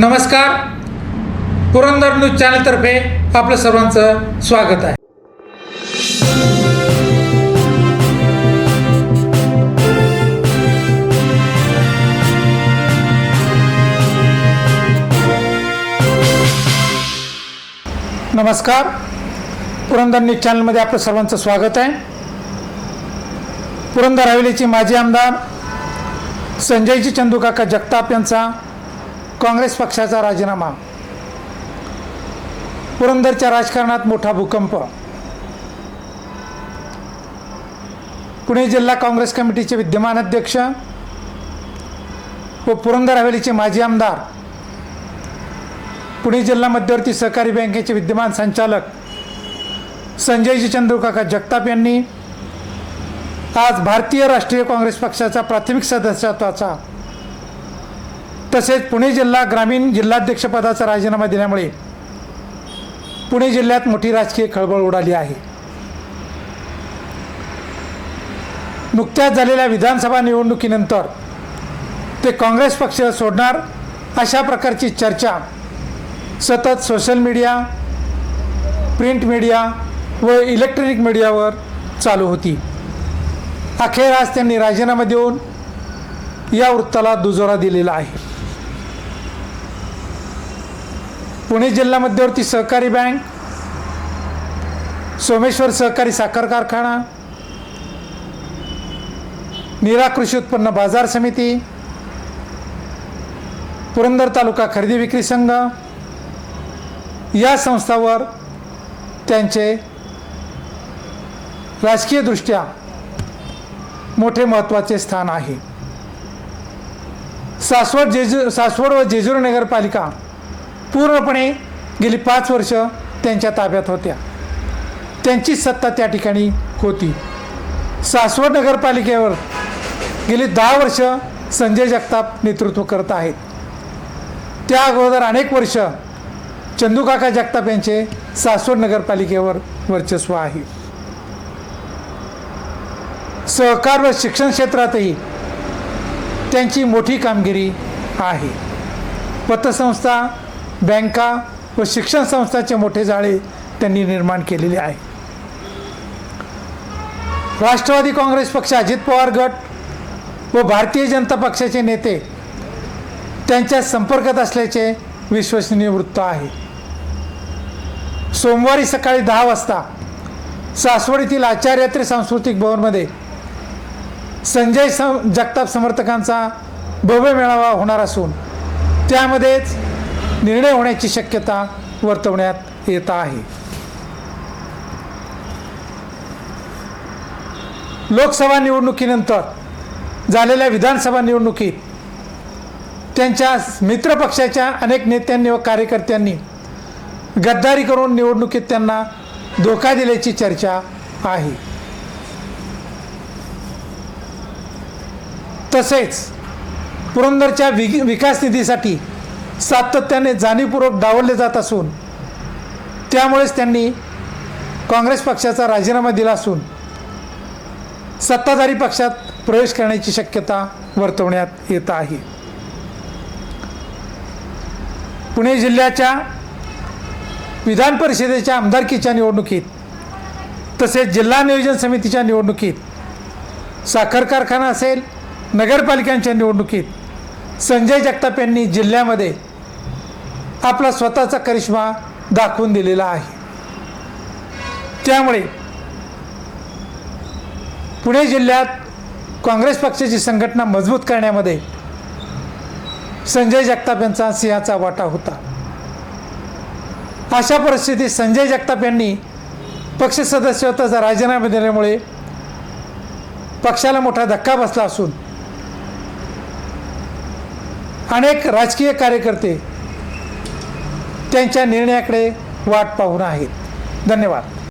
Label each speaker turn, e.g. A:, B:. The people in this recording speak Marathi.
A: नमस्कार. पुरंदर न्यूज चॅनलतर्फे आपलं सर्वांचं स्वागत आहे. नमस्कार. पुरंदर न्यूज चॅनलमध्ये आपलं सर्वांचं स्वागत आहे. पुरंदर हवेलीचे माजी आमदार संजयजी चंदूकाका जगताप यांचा काँग्रेस पक्षाचा राजीनामा. पुरंदरच्या राजकारणात मोठा भूकंप. पुणे जिल्हा काँग्रेस कमिटीचे विद्यमान अध्यक्ष व पुरंदर हवेलीचे माजी आमदार पुणे जिल्हा मध्यवर्ती सहकारी बँकेचे विद्यमान संचालक संजयजी चंद्रकाका जगताप यांनी आज भारतीय राष्ट्रीय काँग्रेस पक्षाचा प्राथमिक सदस्यत्वाचा तसेच पुणे जिल्हा ग्रामीण जिल्हाध्यक्षपदाचा राजीनामा दिल्यामुळे पुणे जिल्ह्यात मोठी राजकीय खळबळ उडाली आहे. नुकत्याच झालेल्या विधानसभा निवडणुकीनंतर ते काँग्रेस पक्ष सोडणार अशा प्रकारची चर्चा सतत सोशल मीडिया प्रिंट मीडिया व इलेक्ट्रॉनिक मीडियावर चालू होती. अखेर आज त्यांनी राजीनामा देऊन या वृत्ताला दुजोरा दिलेला आहे. पुणे जिल्हा मध्यवर्ती सहकारी बँक सोमेश्वर सहकारी साखर कारखाना नीरा कृषी उत्पन्न बाजार समिती पुरंदर तालुका खरेदी विक्री संघ या संस्थावर त्यांचे राजकीयदृष्ट्या मोठे महत्त्वाचे स्थान आहे. सासवड जेजू सासवड व जेजूर नगरपालिका पूर्णपणे गेली पाच वर्ष त्यांच्या ताब्यात होत्या. त्यांची सत्ता त्या ठिकाणी होती. सासवड नगरपालिकेवर गेली दहा वर्ष संजय जगताप नेतृत्व करत आहेत. त्या अगोदर अनेक वर्ष चंदूकाका जगताप यांचे सासवड नगरपालिकेवर वर्चस्व आहे. सहकार व शिक्षण क्षेत्रातही त्यांची मोठी कामगिरी आहे. पतसंस्था बँका व शिक्षण संस्थांचे मोठे जाळे त्यांनी निर्माण केलेले आहे. राष्ट्रवादी काँग्रेस पक्ष अजित पवार गट व भारतीय जनता पक्षाचे नेते त्यांच्या संपर्कात असल्याचे विश्वसनीय वृत्त आहे. सोमवारी सकाळी दहा वाजता सासवडीतील आचार्यात्री सांस्कृतिक भवनमध्ये संजय सम जगताप समर्थकांचा भव्य मेळावा होणार असून त्यामध्येच निर्णय होण्याची शक्यता वर्तवण्यात येत आहे. लोकसभा निवडणुकीनंतर झालेल्या विधानसभा निवडणुकीत त्यांच्या मित्रपक्षाच्या अनेक नेत्यांनी व कार्यकर्त्यांनी गद्दारी करून निवडणुकीत त्यांना धोका दिल्याची चर्चा आहे. तसेच पुरंदरच्या वि विकास निधीसाठी सातत्याने जाणीवपूर्वक डावलले जात असून त्यामुळेच त्यांनी काँग्रेस पक्षाचा राजीनामा दिला असून सत्ताधारी पक्षात प्रवेश करण्याची शक्यता वर्तवण्यात येत आहे. पुणे जिल्ह्याच्या विधान परिषदेच्या आमदारकीच्या निवडणुकीत तसेच जिल्हा नियोजन समितीच्या निवडणुकीत साखर कारखाना असेल नगरपालिकांच्या निवडणुकीत संजय जगताप यांनी जिल्ह्यामध्ये आपला स्वतःचा करिश्मा दाखवून दिलेला आहे. त्यामुळे पुणे जिल्ह्यात काँग्रेस पक्षाची संघटना मजबूत करण्यामध्ये संजय जगताप यांचा सिंहाचा वाटा होता. अशा परिस्थितीत संजय जगताप यांनी पक्ष सदस्यत्वाचा राजीनामा दिल्यामुळे पक्षाला मोठा धक्का बसला असून अनेक राजकीय कार्यकर्ते त्यांच्या निर्णयाकडे वाट पाहून आहेत. धन्यवाद.